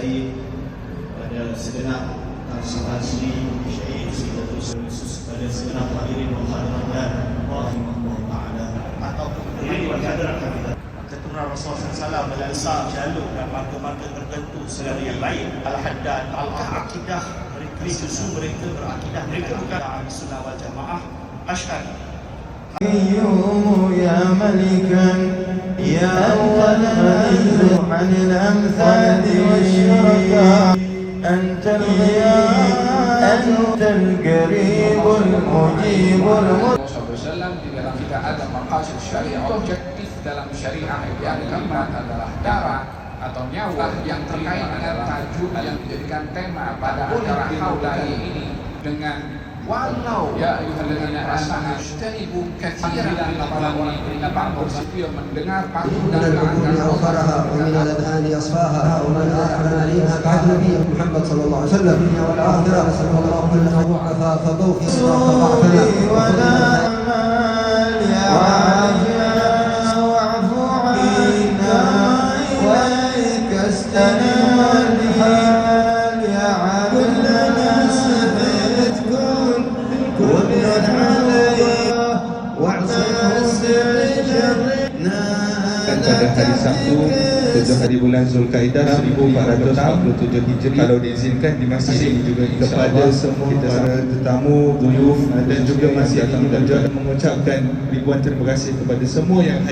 saya pada segenap tansi-tansi syair sehingga terus khusus kepada segenap hadirin Muhammad dan Rahimahullah Ta'ala ataupun kemarin hadirat darah Ketua Rasulullah SAW melalisah jalur dan marka-marka tertentu selalu yang baik. Al-Haddad, Al-Aqidah mereka susu mereka berakidah. Mereka bukan Ahli Sunnah wal Jamaah. Ashkari Ayyuhu ya malikan. يا أول من عن الأمثال والشركاء أنت الغياء أنت القريب المجيب المطيع Wasallam di dalam kita ada maqasid syariah objektif dalam syariah yang keempat adalah darah atau nyawa yang terkait dengan tajuk yang dijadikan tema pada acara haulai ini dengan walau ya ayuhallazina amanu ijtanibu katsiran min al-qawli inna ba'dahu sufiya mendengar patuh dan taatkan Allah. wa min al-adhan asfaha wa man ahdana alayha ka'ana bi Muhammad sallallahu alaihi wasallam wa al-akhirah sallallahu alaihi wa sallam wa afa fa tawfi sallallahu alaihi wa sallam pada hari Sabtu 7 hari bulan Zulkaidah 1447 Hijri. Kalau diizinkan di masjid ini juga kepada semua kita para tetamu duyuf dan juga masih akan mengucapkan ribuan terima kasih kepada semua yang hadir